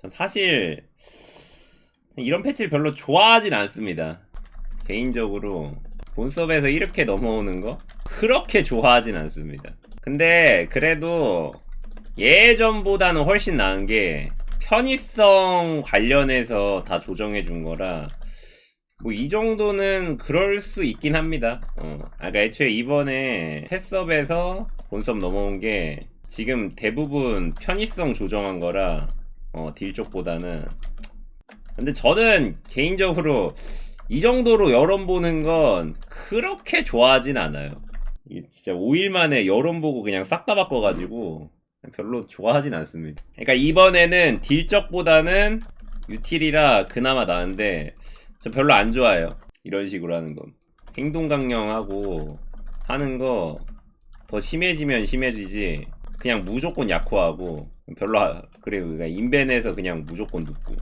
전 사실 이런 패치를 별로 좋아하진 않습니다. 개인적으로 본섭에서 이렇게 넘어오는 거 그렇게 좋아하진 않습니다. 근데 그래도 예전보다는 훨씬 나은 게 편의성 관련해서 다 조정해 준 거라 뭐 이 정도는 그럴 수 있긴 합니다. 어. 아까 애초에 이번에 테스업에서 본섭 넘어온 게 지금 대부분 편의성 조정한 거라 어, 딜 쪽보다는 근데 저는 개인적으로 이 정도로 여론 보는 건 그렇게 좋아하진 않아요. 진짜 5일 만에 여론 보고 그냥 싹 다 바꿔가지고 별로 좋아하진 않습니다. 그러니까 이번에는 딜적보다는 유틸이라 그나마 나은데 저 별로 안 좋아해요. 이런 식으로 하는 건. 행동 강령하고 하는 거 더 심해지면 심해지지 그냥 무조건 약화하고 별로 하- 그래요. 그러니까 인벤에서 그냥 무조건 눕고.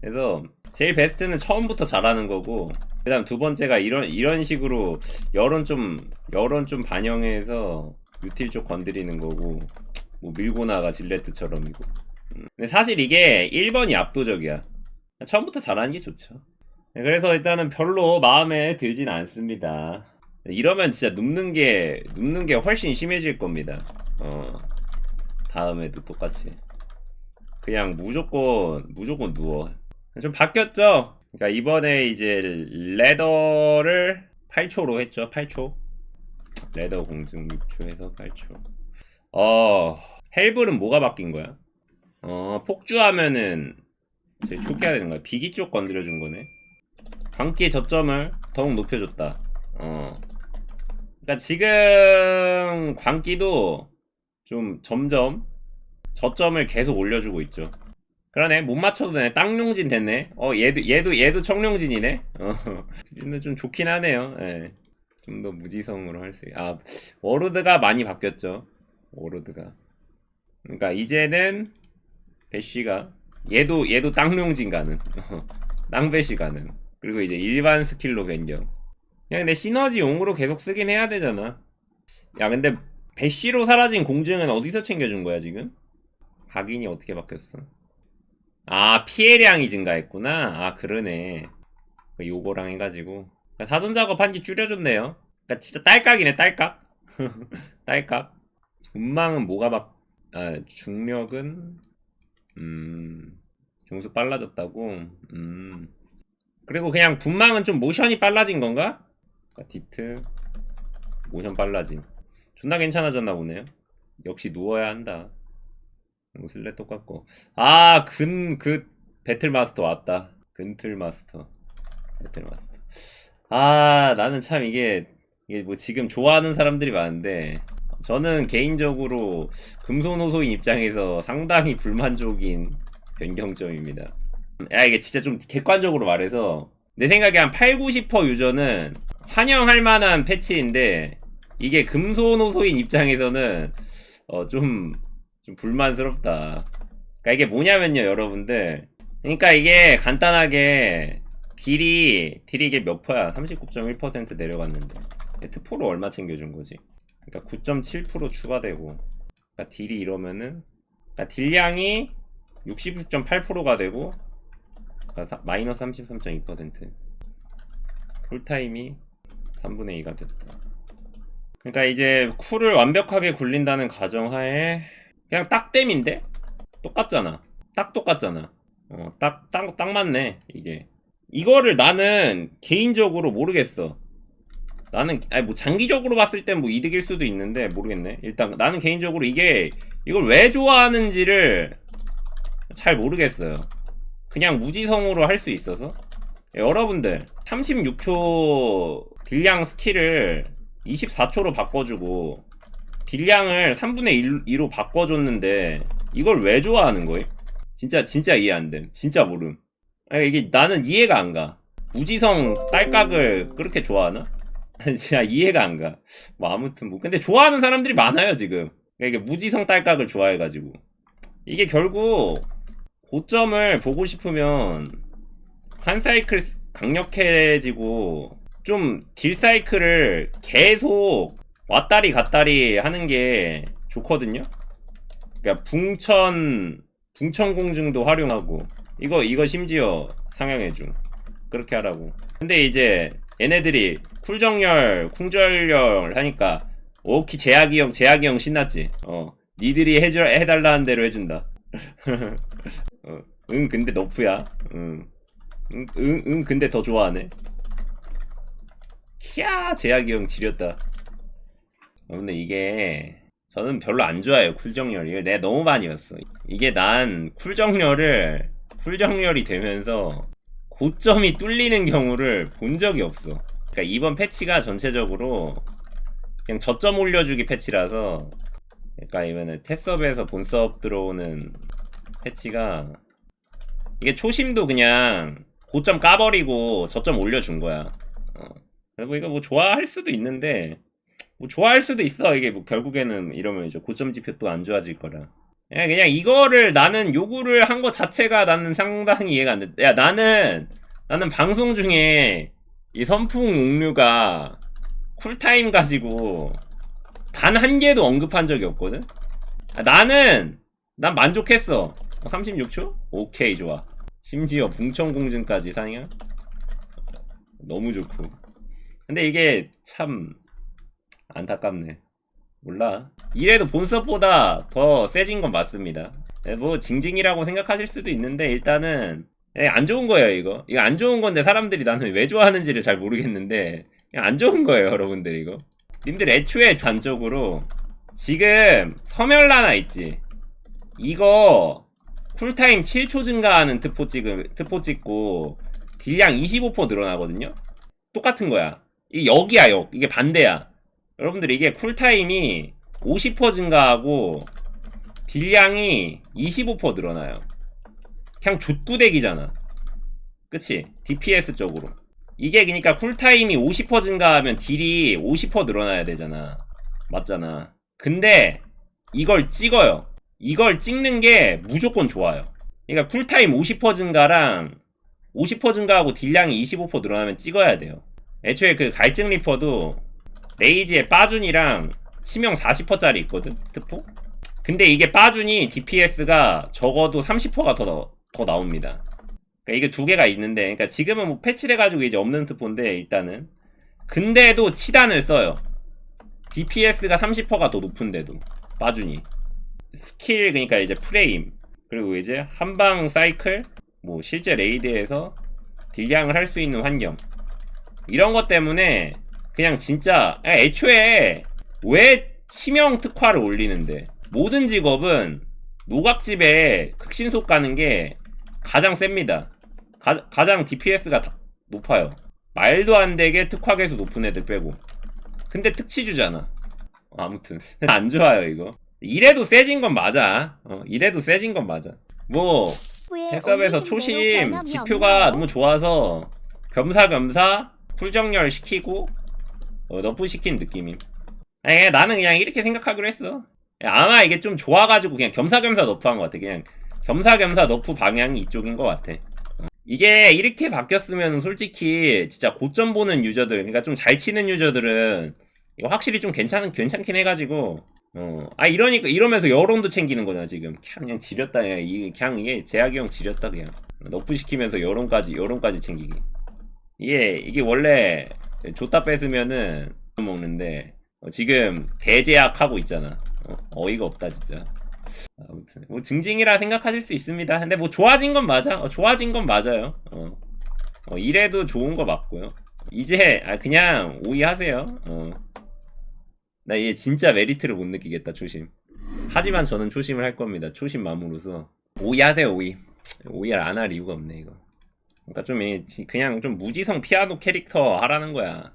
그래서 제일 베스트는 처음부터 잘하는 거고 그다음 두 번째가 이런 이런 식으로 여론 좀 여론 좀 반영해서 유틸 쪽 건드리는 거고 뭐 밀고 나가 질레트처럼이고. 음. 근데 사실 이게 1번이 압도적이야. 처음부터 잘하는 게 좋죠. 네, 그래서 일단은 별로 마음에 들진 않습니다. 이러면 진짜 눕는 게 눕는 게 훨씬 심해질 겁니다. 어. 다음에도 똑같이. 그냥 무조건 무조건 누워. 좀 바뀌었죠? 그러니까 이번에 이제 레더를 8초로 했죠. 8초. 레더 공증 6초에서 8초. 어, 헬블은 뭐가 바뀐 거야? 어, 폭주하면은 제 쫓겨야 되는 거야. 비기 쪽 건드려 준 거네. 광기의 저점을 더욱 높여줬다. 어. 그러니까 지금 광기도 좀 점점 저점을 계속 올려주고 있죠. 그러네 못 맞춰도 되네. 땅룡진 됐네. 어 얘도 얘도 얘도 청룡진이네? 어. 근데 좀 좋긴 하네요. 예. 좀 더 무지성으로 할 수 아 워로드가 많이 바뀌었죠. 워로드가. 그러니까 이제는 배쉬가 얘도 얘도 땅룡진 가는 땅배쉬 가는 그리고 이제 일반 스킬로 변경 그냥 근데 시너지 용으로 계속 쓰긴 해야 되잖아. 야 근데 배쉬로 사라진 공증은 어디서 챙겨준 거야 지금? 각인이 어떻게 바뀌었어? 아 피해량이 증가했구나. 아 그러네. 그 요거랑 해가지고. 사전 작업 한지 줄여줬네요. 그니까 진짜 딸깍이네 딸깍. 딸깍. 분망은 뭐가 막 아, 중력은? 음 중수 빨라졌다고? 음. 그리고 그냥 분망은 좀 모션이 빨라진 건가? 그러니까 디트 모션 빨라진 존나 괜찮아졌나 보네요. 역시 누워야 한다. 뭐 슬래 똑같고. 아근 그 배틀 마스터 왔다. 근틀 마스터. 배틀 마스터. 아 나는 참 이게 이게 뭐 지금 좋아하는 사람들이 많은데 저는 개인적으로 금손호소인 입장에서 상당히 불만족인 변경점입니다. 야 이게 진짜 좀 객관적으로 말해서 내 생각에 한 8, 90% 유저는 환영할 만한 패치인데 이게 금손호소인 입장에서는 어 좀 좀 불만스럽다. 그러니까 이게 뭐냐면요, 여러분들. 그러니까 이게 간단하게 딜이 딜이 이게 몇 퍼야? 39.1% 내려갔는데 F4로 얼마 챙겨준 거지? 그러니까 9.7% 추가되고 그러니까 딜이 이러면은 그러니까 딜량이 66.8%가 되고 그러니까 사- 마이너스 33.2% 쿨타임이 3분의 2가 됐다. 그러니까 이제 쿨을 완벽하게 굴린다는 가정하에 그냥 딱땜인데? 똑같잖아. 딱 똑같잖아. 어, 딱, 딱, 딱 맞네, 이게. 이거를 나는 개인적으로 모르겠어. 나는, 아니, 뭐, 장기적으로 봤을 땐 뭐 이득일 수도 있는데, 모르겠네. 일단, 나는 개인적으로 이게, 이걸 왜 좋아하는지를 잘 모르겠어요. 그냥 무지성으로 할 수 있어서. 여러분들, 36초 딜량 스킬을 24초로 바꿔주고, 딜량을 3분의 1, 로 바꿔줬는데 이걸 왜 좋아하는 거예요? 진짜 진짜 이해 안 됨. 진짜 모름. 아니, 이게 나는 이해가 안 가. 무지성 딸깍을 그렇게 좋아하나? 진짜 이해가 안 가. 뭐 아무튼 뭐 근데 좋아하는 사람들이 많아요 지금. 그러니까 이게 무지성 딸깍을 좋아해가지고 이게 결국 고점을 보고 싶으면 한 사이클 강력해지고 좀 딜 사이클을 계속 왔다리 갔다리 하는 게 좋거든요. 그러니까 붕천 붕천 공중도 활용하고 이거 이거 심지어 상향해 줌. 그렇게 하라고. 근데 이제 얘네들이 쿨정열 쿵절열 하니까 오키 제약이 형 제약이 형 신났지. 어 니들이 해줄 해달라는 대로 해준다 어, 응 근데 너프야. 응. 응, 응, 응 근데 더 좋아하네. 키야 제약이 형 지렸다. 어, 근데 이게 저는 별로 안 좋아해요 쿨정열 이거 내가 너무 많이 였어. 이게 난 쿨정열을 쿨정열이 되면서 고점이 뚫리는 경우를 본 적이 없어. 그러니까 이번 패치가 전체적으로 그냥 저점 올려주기 패치라서 그러니까 이번에 테스업에서 본서업 들어오는 패치가 이게 초심도 그냥 고점 까버리고 저점 올려준 거야 어. 그리고 이거 뭐 좋아할 수도 있는데 뭐 좋아할 수도 있어 이게 뭐 결국에는 이러면 이제 고점 지표 또 안 좋아질 거라 그냥, 그냥 이거를 나는 요구를 한것 자체가 나는 상당히 이해가 안 돼. 야 나는 나는 방송 중에 이 선풍 옥류가 쿨타임 가지고 단 한 개도 언급한 적이 없거든. 아, 나는 난 만족했어. 36초? 오케이 좋아. 심지어 붕천공증까지 상향. 너무 좋고. 근데 이게 참 안타깝네. 몰라. 이래도 본섭보다 더 세진 건 맞습니다. 예, 뭐 징징이라고 생각하실 수도 있는데 일단은 예, 안 좋은 거예요 이거. 이거 안 좋은 건데 사람들이 나는 왜 좋아하는지를 잘 모르겠는데 그냥 안 좋은 거예요 여러분들 이거. 님들 애초에 단적으로 지금 서멸라나 있지. 이거 쿨타임 7초 증가하는 특포 찍음 특포 찍고 딜량 25% 늘어나거든요. 똑같은 거야. 이게 여기야 역. 이게 반대야. 여러분들 이게 쿨타임이 50% 증가하고 딜량이 25% 늘어나요. 그냥 족구대기잖아. 그치? DPS 쪽으로. 이게 그니까 쿨타임이 50% 증가하면 딜이 50% 늘어나야 되잖아. 맞잖아. 근데 이걸 찍어요. 이걸 찍는 게 무조건 좋아요. 그러니까 쿨타임 50% 증가랑 50% 증가하고 딜량이 25% 늘어나면 찍어야 돼요. 애초에 그 갈증 리퍼도 레이지에 빠준이랑 치명 40%짜리 있거든 특포 근데 이게 빠준이 DPS가 적어도 30%가 더, 더 나옵니다 그러니까 이게 두 개가 있는데 그러니까 지금은 뭐 패치를 해가지고 이제 없는 특포인데 일단은. 근데도 치단을 써요. DPS가 30%가 더 높은데도. 빠준이 스킬 그러니까 이제 프레임. 그리고 이제 한방 사이클 뭐 실제 레이드에서 딜량을 할 수 있는 환경. 이런 것 때문에 그냥 진짜 야, 애초에 왜 치명 특화를 올리는데? 모든 직업은 노각집에 극신속 가는 게 가장 셉니다. 가, 가장 DPS가 높아요. 말도 안 되게 특화 개수 높은 애들 빼고. 근데 특치 주잖아. 어, 아무튼 안 좋아요 이거. 이래도 세진 건 맞아. 어, 이래도 세진 건 맞아. 뭐 해썹에서 초심 지표가 너무 좋아서 겸사겸사 풀정렬 시키고 어, 너프 시킨 느낌임. 그냥 나는 그냥 이렇게 생각하기로 했어. 아마 이게 좀 좋아가지고 그냥 겸사겸사 너프한 것 같아. 그냥 겸사겸사 너프 방향이 이쪽인 것 같아. 어. 이게 이렇게 바뀌었으면 솔직히 진짜 고점 보는 유저들, 그러니까 좀 잘 치는 유저들은 확실히 좀 괜찮은 괜찮긴 해가지고 어, 아 이러니까 이러면서 여론도 챙기는 거잖아 지금. 그냥 지렸다 그냥 이 그냥 이게 제약이 형 지렸다 그냥 너프 시키면서 여론까지 여론까지 챙기기. 이게 이게 원래 줬다 뺏으면은 먹는데 어, 지금 대제약하고 있잖아. 어, 이가 없다 진짜. 아무튼 뭐 증징이라 생각하실 수 있습니다. 근데 뭐 좋아진 건 맞아. 어, 좋아진 건 맞아요. 어. 어, 이래도 좋은 거 맞고요. 이제 아, 그냥 오이하세요. 어. 나 얘 진짜 메리트를 못 느끼겠다 초심. 하지만 저는 초심을 할 겁니다. 초심 마음으로서 오이하세요 오이. 오이를 안 할 이유가 없네 이거. 그러니까 좀 이- 그냥 좀 무지성 피아노 캐릭터 하라는 거야.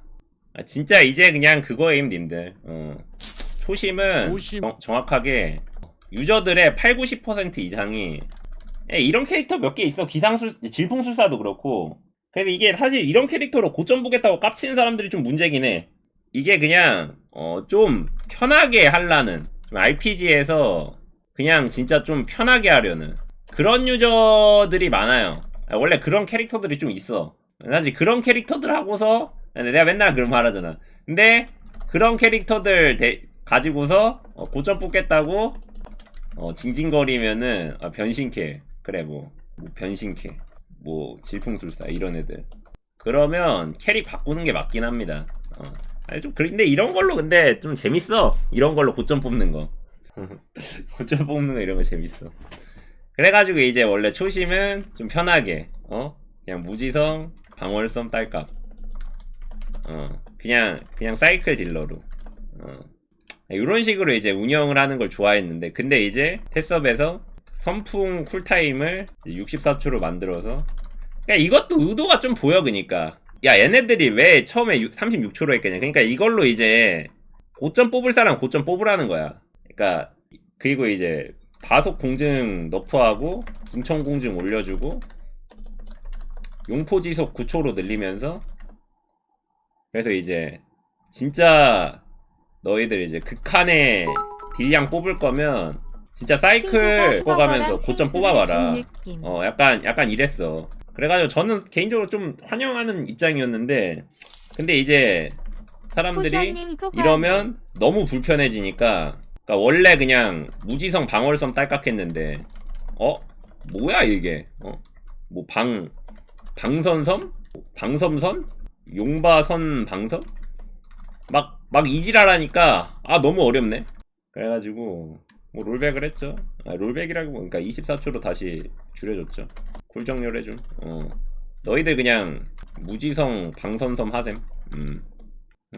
아, 진짜 이제 그냥 그거임 님들. 어. 초심은 초심. 정- 정확하게 유저들의 8, 90% 이상이 에, 이런 캐릭터 몇 개 있어. 기상술 질풍술사도 그렇고. 근데 이게 사실 이런 캐릭터로 고점 보겠다고 깝치는 사람들이 좀 문제긴 해. 이게 그냥 어, 좀 편하게 하려는 RPG에서 그냥 진짜 좀 편하게 하려는 그런 유저들이 많아요. 아, 원래 그런 캐릭터들이 좀 있어. 사실 그런 캐릭터들 하고서 내가 맨날 그런 말 하잖아. 근데 그런 캐릭터들 대- 가지고서 어, 고점 뽑겠다고 어, 징징거리면은 아, 변신캐. 그래 뭐, 뭐 변신캐. 뭐 질풍술사 이런 애들. 그러면 캐릭 바꾸는 게 맞긴 합니다. 어. 아니 좀 그런데 이런 걸로 근데 좀 재밌어. 이런 걸로 고점 뽑는 거. 고점 뽑는 거 이런 거 재밌어. 그래가지고 이제 원래 초심은 좀 편하게 어? 그냥 무지성 방월섬 딸깍 어. 그냥 그냥 사이클 딜러로. 어 이런 식으로 이제 운영을 하는 걸 좋아했는데 근데 이제 테스업에서 선풍 쿨타임을 64초로 만들어서 그러니까 이것도 의도가 좀 보여 그니까. 야 얘네들이 왜 처음에 36초로 했겠냐. 그러니까 이걸로 이제 고점 뽑을 사람 고점 뽑으라는 거야. 그러니까 그리고 이제 다속 공증 너프하고 궁청 공증 올려주고 용포 지속 9초로 늘리면서 그래서 이제 진짜 너희들 이제 극한의 딜량 뽑을 거면 진짜 사이클 뽑아가면서 고점 뽑아봐라. 어 약간 약간 이랬어. 그래가지고 저는 개인적으로 좀 환영하는 입장이었는데 근데 이제 사람들이 이러면 너무 불편해지니까 그러니까 원래 그냥 무지성 방월섬 딸깍했는데 어? 뭐야 이게? 어 뭐 방 방선섬? 방섬선? 용바선 방섬? 막 막 이지랄하니까. 아 너무 어렵네. 그래가지고 뭐 롤백을 했죠. 아, 롤백이라고 그러니까 24초로 다시 줄여줬죠. 쿨정렬 해줌. 어. 너희들 그냥 무지성 방선섬 하셈. 음.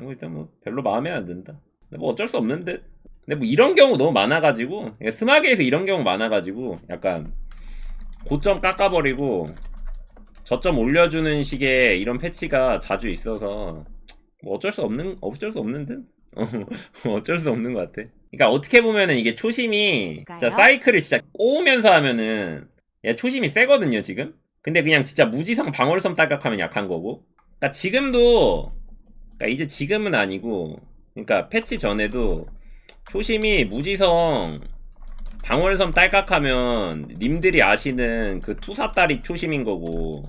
뭐 일단 뭐 별로 마음에 안 든다. 근데 뭐 어쩔 수 없는 듯. 근데 뭐 이런 경우 너무 많아가지고 그러니까 스마게에서 이런 경우 많아가지고 약간 고점 깎아버리고 저점 올려주는 식의 이런 패치가 자주 있어서 뭐 어쩔 수 없는 어쩔 수 없는 듯 어, 어쩔 수 없는 것 같아. 그러니까 어떻게 보면은 이게 초심이 진짜? 사이클을 진짜 꼬우면서 하면은 야 초심이 세거든요 지금. 근데 그냥 진짜 무지성 방울섬 딸깍하면 약한 거고. 그러니까 지금도 그러니까 이제 지금은 아니고 그러니까 패치 전에도 초심이 무지성 방울섬 딸깍하면 님들이 아시는 그 투사딸이 초심인 거고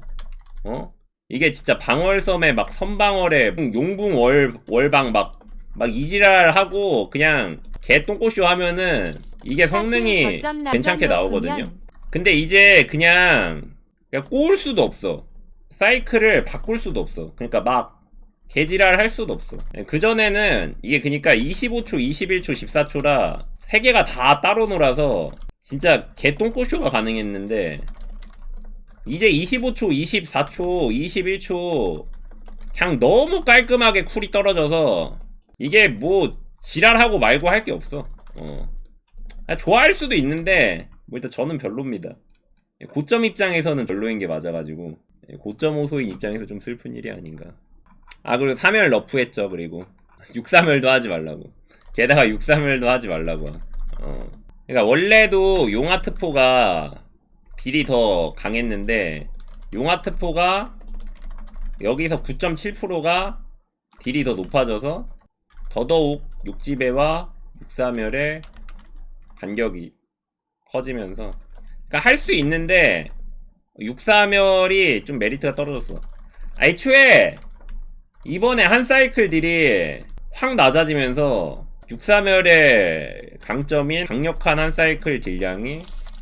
어? 이게 진짜 방월섬에 막 선방월에 용붕 월 월방 막 막 이지랄 하고 그냥 개 똥꼬쇼 하면은 이게 성능이 괜찮게 나오거든요. 근데 이제 그냥 그냥 꼬을 수도 없어. 사이클을 바꿀 수도 없어. 그러니까 막 개지랄 할 수도 없어. 그 전에는 이게 그러니까 25초, 21초, 14초라 세 개가 다 따로 놀아서 진짜 개 똥꼬쇼가 가능했는데 이제 25초, 24초, 21초 그냥 너무 깔끔하게 쿨이 떨어져서 이게 뭐 지랄하고 말고 할 게 없어. 어. 아, 좋아할 수도 있는데 뭐 일단 저는 별로입니다. 고점 입장에서는 별로인 게 맞아가지고 고점 호소인 입장에서 좀 슬픈 일이 아닌가. 아 그리고 3열 러프했죠 그리고 6-3열도 하지 말라고. 게다가 6-3열도 하지 말라고. 어. 그러니까 원래도 용아트포가 딜이 더 강했는데 용아트포가 여기서 9.7%가 딜이 더 높아져서 더더욱 육지배와 육사멸의 간격이 커지면서 그러니까 할 수 있는데 육사멸이 좀 메리트가 떨어졌어. 아, 애초에 이번에 한 사이클 딜이 확 낮아지면서 육사멸의 강점인 강력한 한 사이클 딜량이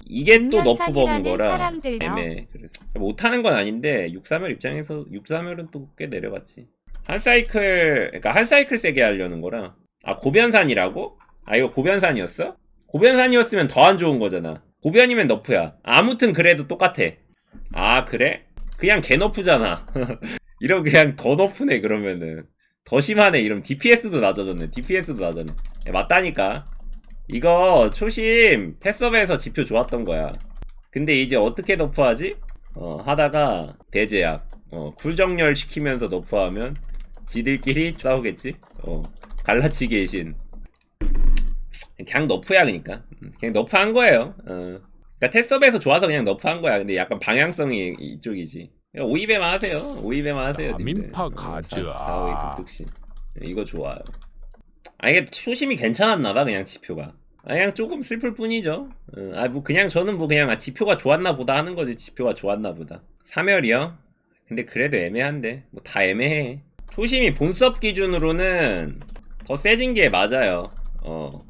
이게 또 너프 버은 거라 사람들요. 애매해. 그래서 못하는 건 아닌데 631 입장에서 631은 또 꽤 내려갔지. 한 사이클 그러니까 한 사이클 세게 하려는 거라. 아 고변산이라고? 아 이거 고변산이었어? 고변산이었으면 더 안 좋은 거잖아. 고변이면 너프야. 아무튼 그래도 똑같아. 아 그래? 그냥 개 너프잖아. 이런 그냥 더 너프네 그러면은 더 심하네. 이러면 DPS도 낮아졌네. DPS도 낮아네. 야, 맞다니까. 이거 초심 테스업에서 지표 좋았던 거야. 근데 이제 어떻게 너프하지? 어, 하다가 대제약, 어, 쿨정렬 시키면서 너프하면 지들끼리 싸우겠지? 어, 갈라치기의 신. 그냥 너프야, 그니까. 음, 그냥 너프한 거예요. 어. 그니까 테스업에서 좋아서 그냥 너프한 거야. 근데 약간 방향성이 이쪽이지. 오이배만 하세요. 오이배만 하세요. 민파. 사- 사오이 극득신. 이거 좋아요. 아 이게 초심이 괜찮았나봐 그냥 지표가. 아, 그냥 조금 슬플 뿐이죠. 어, 아뭐 그냥 저는 뭐 그냥 아, 지표가 좋았나 보다 하는 거지 지표가 좋았나 보다. 3열이요? 근데 그래도 애매한데 뭐 다 애매해. 초심이 본섭 기준으로는 더 세진 게 맞아요. 어.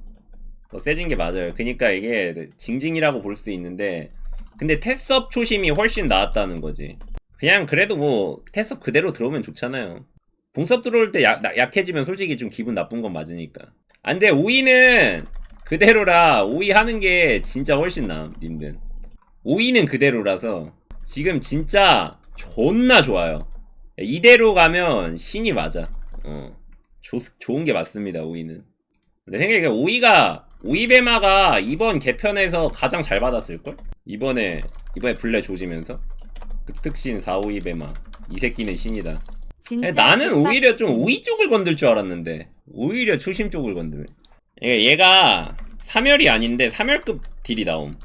더 세진 게 맞아요. 그러니까 이게 징징이라고 볼 수 있는데 근데 테스업 초심이 훨씬 나았다는 거지. 그냥 그래도 뭐 테스업 그대로 들어오면 좋잖아요. 봉섭 들어올 때 약, 약해지면 솔직히 좀 기분 나쁜 건 맞으니까. 아, 근데 5위는 그대로라 5위 하는 게 진짜 훨씬 나아, 님들. 5위는 그대로라서 지금 진짜 존나 좋아요. 이대로 가면 신이 맞아. 어. 좋, 좋은 게 맞습니다, 5위는. 내 생각에 5위가, 5위 베마가 이번 개편에서 가장 잘 받았을걸? 이번에, 이번에 블레 조지면서. 득특신 4, 5위 베마. 이 새끼는 신이다. 진짜 나는 오히려 좀 찐. 5위 쪽을 건들 줄 알았는데. 오히려 초심 쪽을 건드네. 얘- 얘가 3열이 아닌데 3열급 딜이 나옴.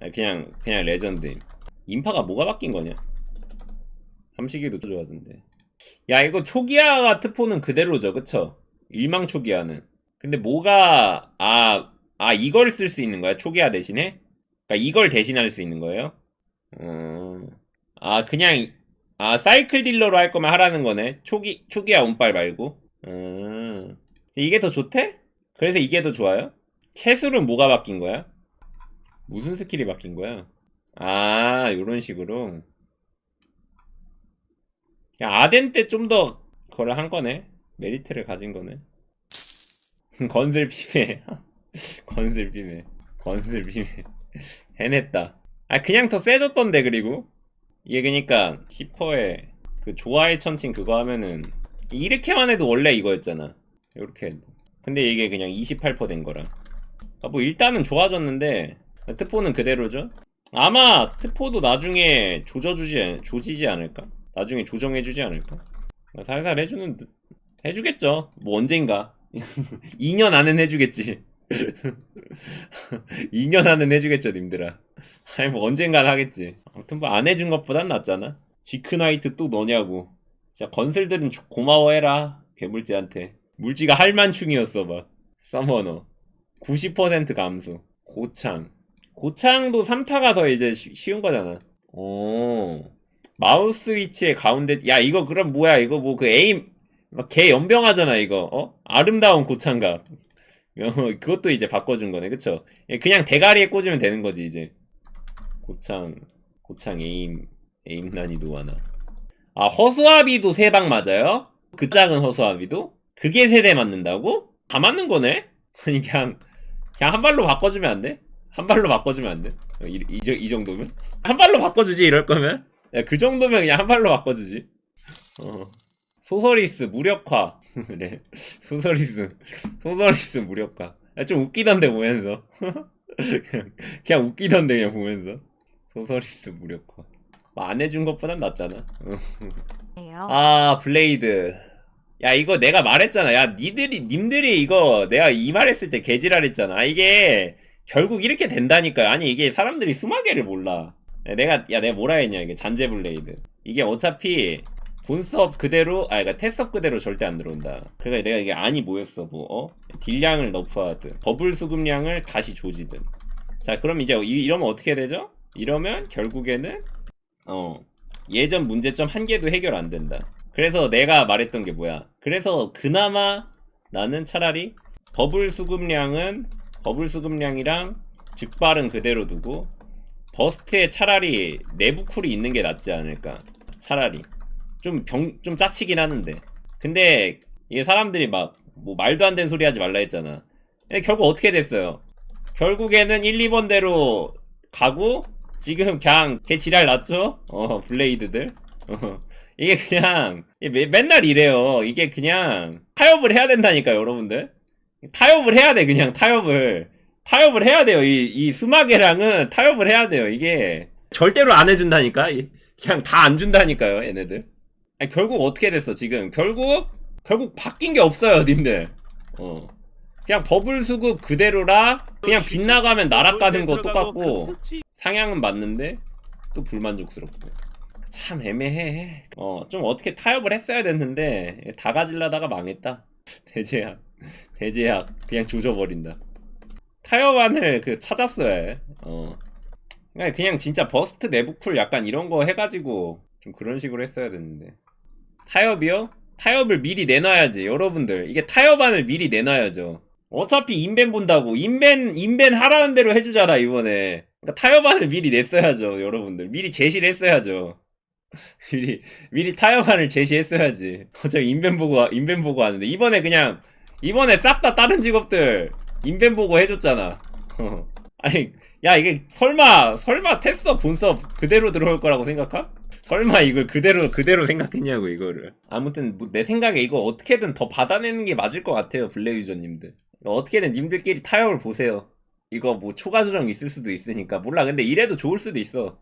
아, 그냥 그냥 레전드 인파가 뭐가 바뀐 거냐? 삼식이도 좋아하던데. 야 이거 초기화 트포는 그대로죠. 그쵸? 일망 초기화는. 근데 뭐가 아, 아 이걸 쓸 수 있는 거야? 초기화 대신에? 그러니까 이걸 대신할 수 있는 거예요? 음, 아 그냥 아 사이클 딜러로 할 거면 하라는 거네. 초기 초기화 운빨 말고. 음 이게 더 좋대? 그래서 이게 더 좋아요? 채술은 뭐가 바뀐 거야? 무슨 스킬이 바뀐 거야? 아 요런 식으로. 야 아덴 때 좀 더 그걸 한 거네. 메리트를 가진 거네. 건슬 비매 건슬 비매 건슬 비매 해냈다. 아 그냥 더 세졌던데 그리고 이게 그니까 10%에 그 좋아의 천칭 그거 하면은 이렇게만 해도 원래 이거였잖아. 이렇게. 근데 이게 그냥 28%된 거라. 아, 뭐 일단은 좋아졌는데 트포는 그대로죠? 아마 트포도 나중에 조져주지 조지지 않을까? 나중에 조정해주지 않을까? 살살 해주는 듯. 해주겠죠. 뭐 언젠가. 2년 안은 해주겠지 2년 안은 해주겠죠 님들아. 아니 뭐 언젠간 하겠지. 아무튼 뭐 안 해준 것보단 낫잖아. 지크나이트 또 너냐고. 진짜 건슬들은 조- 고마워해라 괴물지한테. 물지가 할만충이었어 봐. 서머너. 90% 감소. 고창. 고창도 3타가 더 이제 쉬- 쉬운 거잖아. 오 마우스 위치의 가운데 야 이거 그럼 뭐야? 이거 뭐 그 에임 막개 연병하잖아 이거. 어? 아름다운 고창각 어, 그것도 이제 바꿔준 거네 그쵸 예, 그냥 대가리에 꽂으면 되는 거지 이제 고창 고창 에임 에임 난이도 하나 아 허수아비도 세 방 맞아요? 그 작은 허수아비도? 그게 세 대 맞는다고? 다 맞는 거네? 아니 그냥 그냥 한 발로 바꿔주면 안 돼? 한 발로 바꿔주면 안 돼? 어, 이, 이, 정- 이 정도면? 한 발로 바꿔주지 이럴 거면? 야, 그 정도면 그냥 한 발로 바꿔주지 어. 소서리스 무력화 그래 소서리스 소서리스 무력화. 야, 좀 웃기던데 보면서. 그냥, 그냥 웃기던데 그냥 보면서. 소서리스 무력화. 뭐 안 해준 것보단 낫잖아. 아 블레이드. 야 이거 내가 말했잖아. 야 니들이 님들이 이거 내가 이 말했을 때 개지랄했잖아. 아, 이게 결국 이렇게 된다니까요. 아니 이게 사람들이 수마개를 몰라. 야, 내가 야 내가 뭐라 했냐 이게 잔재 블레이드. 이게 어차피 본섭 그대로 아 그러니까 테스업 그대로 절대 안 들어온다 그러니까 내가 이게 안이 뭐였어 뭐 어? 딜량을 너프하든 버블 수급량을 다시 조지든 자 그럼 이제 이- 이러면 어떻게 되죠? 이러면 결국에는 어 예전 문제점 한 개도 해결 안 된다. 그래서 내가 말했던 게 뭐야? 그래서 그나마 나는 차라리 버블 수급량은 버블 수급량이랑 즉발은 그대로 두고 버스트에 차라리 내부 쿨이 있는 게 낫지 않을까? 차라리 좀 병 좀 짜치긴 하는데. 근데 이게 사람들이 막 뭐 말도 안 되는 소리 하지 말라 했잖아. 근데 결국 어떻게 됐어요? 결국에는 1, 2번대로 가고 지금 그냥 개 지랄 났죠? 어 블레이드들? 어, 이게 그냥 이게 매- 맨날 이래요. 이게 그냥 타협을 해야 된다니까 여러분들. 타협을 해야 돼 그냥 타협을. 타협을 해야 돼요. 이, 이 수마개랑은 타협을 해야 돼요. 이게 절대로 안 해준다니까? 이- 그냥 다 안 준다니까요 얘네들 아니, 결국 어떻게 됐어 지금? 결국 결국 바뀐 게 없어요 님들. 어. 그냥 버블 수급 그대로라 그냥 빗나가면 날아가는 거 똑같고 상향은 맞는데 또 불만족스럽고. 참 애매해. 어 좀 어떻게 타협을 했어야 됐는데 다 가질라다가 망했다. 대제약. 대제약. 그냥 조져버린다. 타협안을 그 찾았어야 해 어. 그냥 그냥 진짜 버스트 내부 쿨 약간 이런 거 해가지고 좀 그런 식으로 했어야 됐는데 타협이요? 타협을 미리 내놔야지 여러분들. 이게 타협안을 미리 내놔야죠. 어차피 인벤 본다고. 인벤 인벤 하라는 대로 해주잖아 이번에. 그러니까 타협안을 미리 냈어야죠 여러분들. 미리 제시를 했어야죠. 미리 미리 타협안을 제시했어야지. 어차피 인벤 보고 와- 인벤 보고 하는데. 이번에 그냥 이번에 싹 다 다른 직업들 인벤 보고 해줬잖아. 어. 아니 야 이게 설마 설마 테스터 본섭 그대로 들어올 거라고 생각하? 설마 이걸 그대로 그대로 생각했냐고 이거를. 아무튼 뭐 내 생각에 이거 어떻게든 더 받아내는 게 맞을 것 같아요 블랙 유저님들. 어떻게든 님들끼리 타협을 보세요. 이거 뭐 초과 조정 있을 수도 있으니까. 몰라. 근데 이래도 좋을 수도 있어.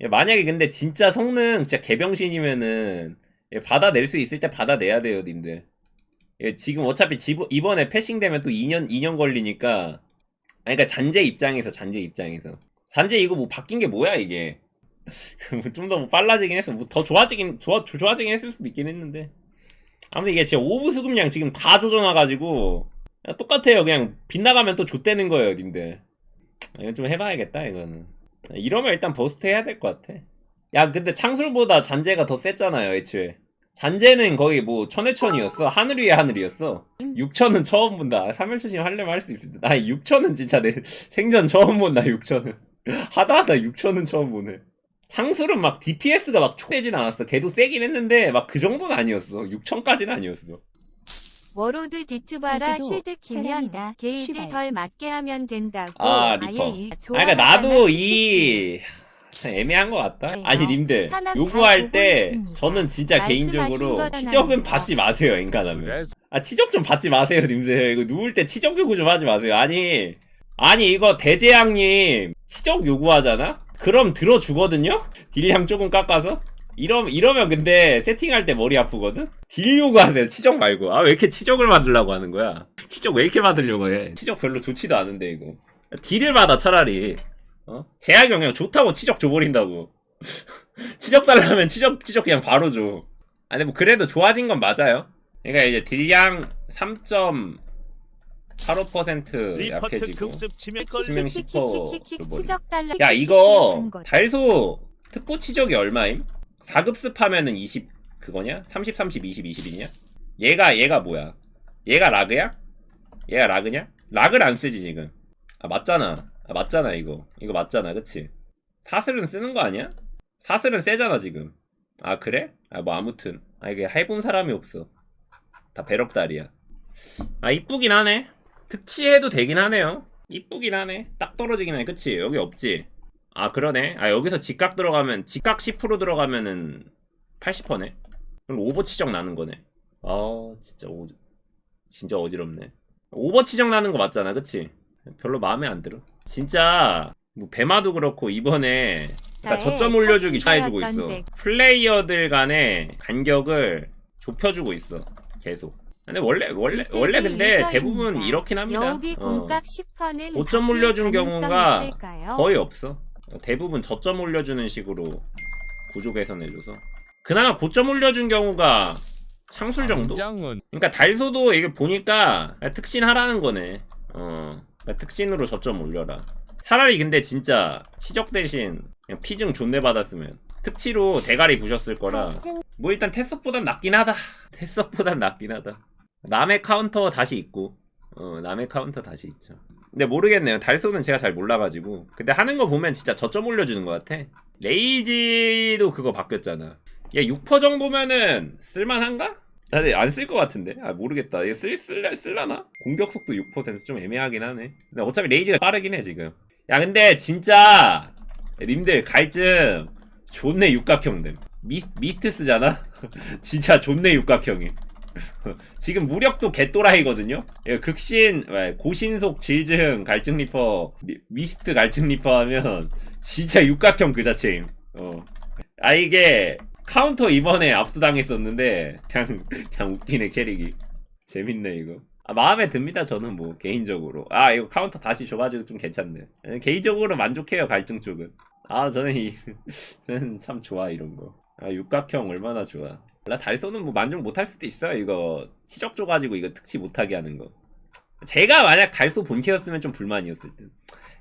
예, 만약에 근데 진짜 성능 진짜 개병신이면은 예, 받아낼 수 있을 때 받아내야 돼요 님들. 예, 지금 어차피 이번에 패싱되면 또 2년 2년 걸리니까. 아니 그러니까 잔재 입장에서 잔재 입장에서. 잔재 이거 뭐 바뀐 게 뭐야 이게 좀 더 빨라지긴 했어. 뭐 더 좋아지긴 좋아 조- 좋아지긴 했을 수도 있긴 했는데. 아무튼 이게 진짜 오브 수급량 지금 다 조져놔가지고 그냥 똑같아요. 그냥 빗나가면 또 좆되는 거예요 님들. 아, 이건 좀 해봐야겠다 이거는. 이러면 일단 버스트 해야 될 것 같아. 야 근데 창술보다 잔재가 더 셌잖아요 애초에. 잔재는 거의 뭐 천해천이었어. 하늘 위에 하늘이었어. 6천은 처음 본다. 3일 초심 하려면 할 수 있을 듯. 아 6천은 진짜 내 생전 처음 본다 6천은. 하다 하다 6천은 처음 보네 창술은 막 DPS가 막 초되진 않았어 걔도 세긴 했는데 막 그 정도는 아니었어 6천까지는 아니었어 워로드 디트바라 실드 키면 사랑이다. 게이지 시발. 덜 맞게 하면 된다고 아, 아예 리퍼. 일아 그러니까 나도. 이 참 애매한 것 같다. 아니 님들 잘 요구할 보고 때 있습니다. 저는 진짜 말씀하신 개인적으로 거는 치적은 아니고요. 받지 마세요 인간하면. 아 치적 좀 받지 마세요 님들. 이거 누울 때 치적 요구 좀 하지 마세요. 아니 아니 이거 대재앙님 치적 요구하잖아? 그럼 들어주거든요? 딜량 조금 깎아서? 이러, 이러면 근데 세팅할 때 머리 아프거든? 딜 요구하세요, 치적 말고. 아, 왜 이렇게 치적을 받으려고 하는 거야? 치적 왜 이렇게 받으려고 해? 치적 별로 좋지도 않은데, 이거. 딜을 받아, 차라리. 어? 제약 영향 좋다고 치적 줘버린다고. 치적 달라면 치적, 치적 그냥 바로 줘. 아니, 뭐, 그래도 좋아진 건 맞아요. 그러니까 이제 딜량 3. 8% 약해지고 치명 10%. 뭐 야 이거 달소 특보 치적이 얼마임? 4급습 하면은 20 그거냐? 30, 30, 20, 20이냐? 얘가 얘가 뭐야? 얘가 라그야? 얘가 라그냐? 락을 안 쓰지 지금. 아 맞잖아. 아 맞잖아 이거. 이거 맞잖아. 그치? 사슬은 쓰는 거 아니야? 사슬은 세잖아 지금. 아 그래? 아 뭐 아무튼. 아 이게 해본 사람이 없어. 다 배럭다리야. 아 이쁘긴 하네. 특치해도 되긴 하네요. 이쁘긴 하네. 딱 떨어지긴 하네. 그치? 여기 없지? 아 그러네. 아 여기서 직각 들어가면 직각 10% 들어가면은 80%네? 그럼 오버 치적 나는 거네. 아 진짜 오 진짜 어지럽네. 오버 치적 나는 거 맞잖아. 그치? 별로 마음에 안 들어. 진짜 뭐 배마도 그렇고 이번에 그러니까 자의 저점 올려주기 잘해주고 있어. 잭. 플레이어들 간의 간격을 좁혀주고 있어. 계속 근데 원래 원래 원래 근데. 대부분 이렇긴 합니다 여기 어. 공값 10%는 고점 올려준 경우가 있을까요? 거의 없어. 대부분 저점 올려주는 식으로 구조 개선해줘서. 그나마 고점 올려준 경우가 창술 정도? 그러니까 달소도 이게 보니까 특신 하라는 거네. 어. 그러니까 특신으로 저점 올려라. 차라리 근데 진짜 치적 대신 그냥 피증 존내 받았으면 특치로 대가리 부셨을 거라. 뭐 일단 테스업보단 낫긴 하다. 테스업보단 낫긴 하다. 남의 카운터 다시 있고, 어 남의 카운터 다시 있죠. 근데 모르겠네요. 달소는 제가 잘 몰라가지고. 근데 하는 거 보면 진짜 저점 올려주는 것 같아. 레이지도 그거 바뀌었잖아. 얘6% 정도면은 쓸만한가? 나는 안쓸 것 같은데? 아 모르겠다. 이거 쓸, 쓸, 쓸라나? 공격 속도 6%좀 애매하긴 하네. 근데 어차피 레이지가 빠르긴 해 지금. 야 근데 진짜 님들 갈증 존내 육각형들. 미, 미스트 쓰잖아? 진짜 존내 육각형이. 지금 무력도 개또라이거든요? 이거 극신, 왜, 고신속 질증 갈증 리퍼, 미- 미스트 갈증 리퍼 하면 진짜 육각형 그 자체임. 어. 아, 이게 카운터 이번에 압수당했었는데, 그냥, 그냥 웃기네, 캐릭이. 재밌네, 이거. 아, 마음에 듭니다, 저는 뭐, 개인적으로. 아, 이거 카운터 다시 줘가지고 좀 괜찮네. 예, 개인적으로 만족해요, 갈증 쪽은. 아, 저는 이, 저는 참 좋아, 이런 거. 아, 육각형 얼마나 좋아. 나 달소는 뭐 만족 못할 수도 있어요. 이거 치적 줘가지고 이거 특치 못하게 하는 거. 제가 만약 달소 본캐였으면 좀 불만이었을 듯.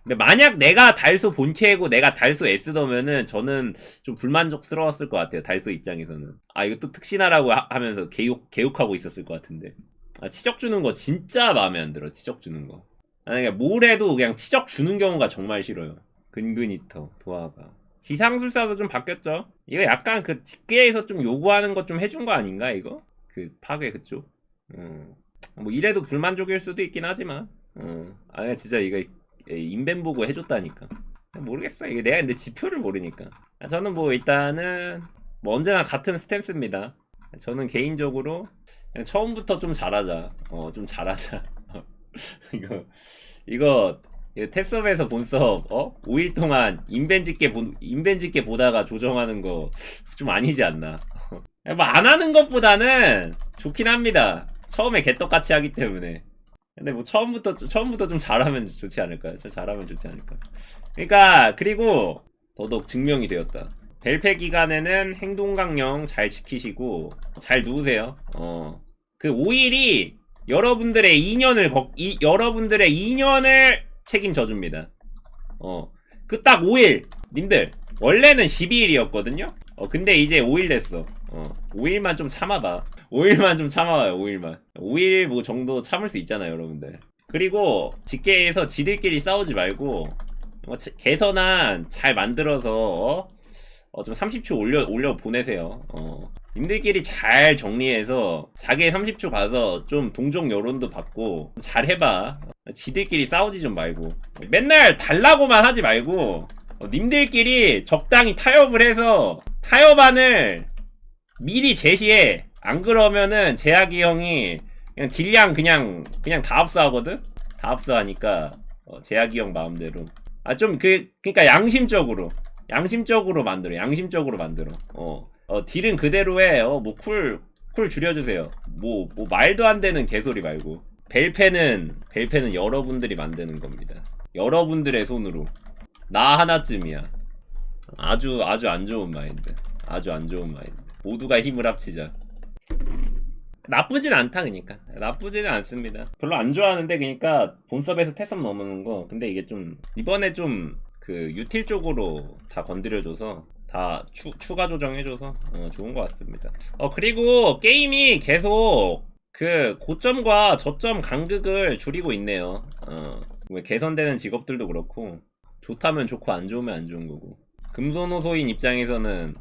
근데 만약 내가 달소 본캐고 내가 달소 에스더면은 저는 좀 불만족스러웠을 것 같아요. 달소 입장에서는. 아 이거 또 특신하라고 하, 면서 개욕 개욕하고 있었을 것 같은데. 아, 치적 주는 거 진짜 마음에 안 들어. 치적 주는 거. 아니 그냥 뭘 해도 그냥 치적 주는 경우가 정말 싫어요. 근근히 터 도화가. 기상술사도 좀 바뀌었죠. 이거 약간 그 직계에서 좀 요구하는 것 좀 해준 거 아닌가 이거? 그 파괴 그쪽. 음. 뭐 이래도 불만족일 수도 있긴 하지만. 음. 아 그냥 진짜 이거 인벤 보고 해줬다니까. 모르겠어. 이게 내가 근데 지표를 모르니까. 아, 저는 뭐 일단은 뭐 언제나 같은 스탠스입니다. 저는 개인적으로 그냥 처음부터 좀 잘하자. 어, 좀 잘하자. 이거 이거 탭섭에서 본 수업 어? 5일 동안 인벤 짓게 본 인벤 짓게 보다가 조정하는 거 좀 아니지 않나. 뭐 안 하는 것보다는 좋긴 합니다. 처음에 개떡같이 하기 때문에. 근데 뭐 처음부터 처음부터 좀 잘하면 좋지 않을까요? 저 잘하면 좋지 않을까. 그러니까 그리고 더더욱 증명이 되었다. 벨페 기간에는 행동 강령 잘 지키시고 잘 누우세요. 어. 그 5일이 여러분들의 2년을 거, 이, 여러분들의 2년을 책임져 줍니다. 어. 그 딱 5일. 님들 원래는 12일이었거든요. 어 근데 이제 5일 됐어. 어. 5일만 좀 참아봐. 5일만 좀 참아봐요. 5일만. 5일 뭐 정도 참을 수 있잖아요, 여러분들. 그리고 직계에서 지들끼리 싸우지 말고 어, 치- 개선안 잘 만들어서 어? 어, 좀 30초 올려 올려 보내세요. 어. 님들끼리 잘 정리해서 자기 30초 가서 좀 동종 여론도 받고 잘 해봐. 지들끼리 싸우지 좀 말고 맨날 달라고만 하지 말고 어, 님들끼리 적당히 타협을 해서 타협안을 미리 제시해. 안 그러면은 제약이 형이 그냥 딜량 그냥 그냥 다 합수하거든. 다 합수하니까 어, 제약이 형 마음대로. 아 좀 그 그러니까 양심적으로 양심적으로 만들어. 양심적으로 만들어. 어. 어 딜은 그대로 해. 어뭐쿨쿨 줄여주세요. 뭐뭐 말도 안 되는 개소리 말고. 벨페는 벨페는 여러분들이 만드는 겁니다. 여러분들의 손으로. 나 하나쯤이야. 아주 아주 안 좋은 마인드. 아주 안 좋은 마인드. 모두가 힘을 합치자. 나쁘진 않다 그니까 나쁘지는 않습니다 별로 안 좋아하는데 그니까 본섭에서 태섭 넘는 거 근데 이게 좀 이번에 좀 그 유틸 쪽으로 다 건드려줘서 다 추, 추가 조정해줘서 어, 좋은 것 같습니다 어 그리고 게임이 계속 그 고점과 저점 간극을 줄이고 있네요 어, 왜 개선되는 직업들도 그렇고 좋다면 좋고 안 좋으면 안 좋은 거고 금손호소인 입장에서는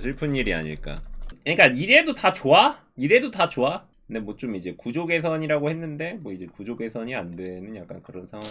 슬픈 일이 아닐까 그러니까 이래도 다 좋아? 이래도 다 좋아? 근데 뭐 좀 이제 구조 개선이라고 했는데 뭐 이제 구조 개선이 안 되는 약간 그런 상황이